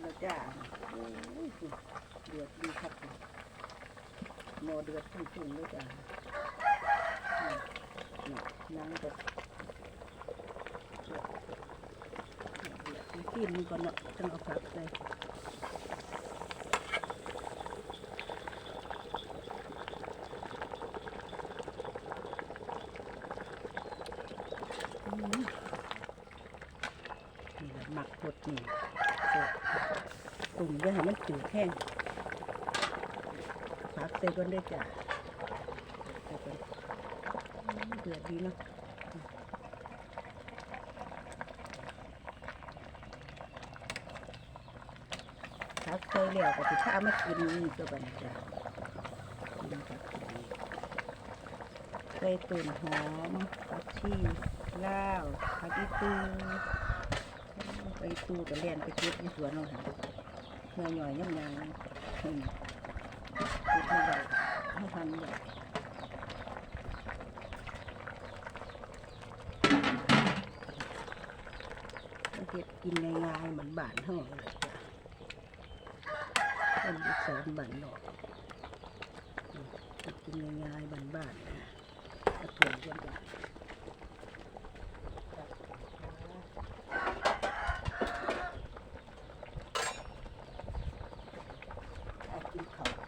แล้วจ้าโอ้ยเดือดดีครับหมอเดือดชุ่มๆเลยจ้าน,นั่งแบบเดือดกินมันก่อนเนาะต้องเอาผักใส่อืมนี่แหละหมักหดนี่ ตุ่มไว้ให้มันจืดแห้งผักใส่ก่อนด้วยจ้ะใส่ก่อนเดือดดีเนาะผักใส่แล้วก็สิพามากินนี่ก็บันจ้ะกินผักนี่ใส่ต้นหอมผักชีลาวผักอีตูไปตูกับเลียนไปเก็บในสวนเราค่ะ เมื่อหน่อยย่ำยางอืมเก็บมาได้ให้ทันได้เก็บกินง่ายๆเหมือนบ้านเท่านั้นเลยจ้ะเป็นอีสานบ้านนอกกินง่ายๆบ้านๆนะกระเทียมกันจ้ะ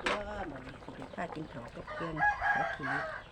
ถ้า กินเผากับเป็นถ้ากินเขาวก็เกลียงแล้วขี